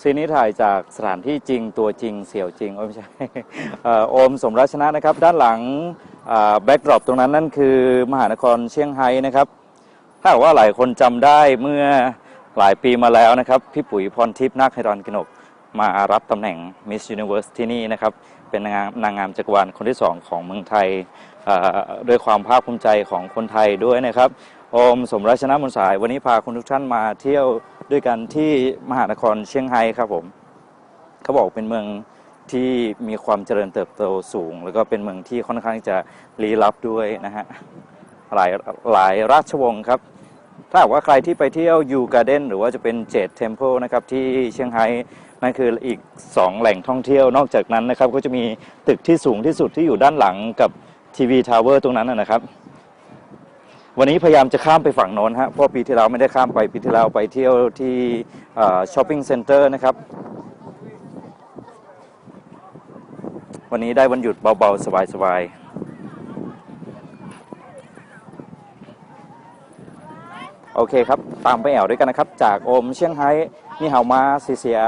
ซีนนี้ถ่ายจากสถานที่จริงตัวจริงเสี่ยวจริงโอ้ยไม่ใช่เอ่อโอมสมรัชนะนะครับ ด้านหลังแบ็กดรอปตรงนั้นนั่นคือมหานครเชียงไฮ้นะครับ ถ้าหากว่าหลายคนจำได้เมื่อหลายปีมาแล้วนะครับ พี่ปุ๋ยพรทิพย์นาคไฮรอนกนก มารับตำแหน่ง Miss Universe ที่นี่นะครับ เป็นนางงามนางงามจักรวาลคนที่สองของเมืองไทยเอ่อด้วยความภาคภูมิใจของคนไทยด้วยนะครับ โอมสมรัชนะมนสาย วันนี้พาคุณทุกท่านมาเที่ยว ด้วยกันที่มหานครเชียงไฮ้ครับผมเขาบอกเป็นเมืองที่มีความเจริญเติบโตสูง แล้วก็เป็นเมืองที่ค่อนข้างจะลี้ลับด้วยนะฮะหลายหลายราชวงศ์ครับ ถ้าหากว่าใครที่ไปเที่ยวยูการ์เดนหรือว่าจะเป็นเจดเทมเพลนะครับที่เชียงไฮ้นั่นคืออีก 2 แหล่งท่องเที่ยวนอกจากนั้นนะครับ ก็จะมีตึกที่สูงที่สุดที่อยู่ด้านหลังกับทีวีทาวเวอร์ตรงนั้นนะครับ วันนี้พยายามจะข้ามไปฝั่งโน้นฮะเพราะปีที่แล้วไม่ได้ข้ามไปปีที่แล้วไปเที่ยวที่ช้อปปิ้งเซ็นเตอร์นะครับ วันนี้ได้วันหยุดเบาๆ สบายๆโอเคครับ ตามไปแอวด้วยกันนะครับ จากโอมเชียงไฮ้นี่เฮามาซีเซีย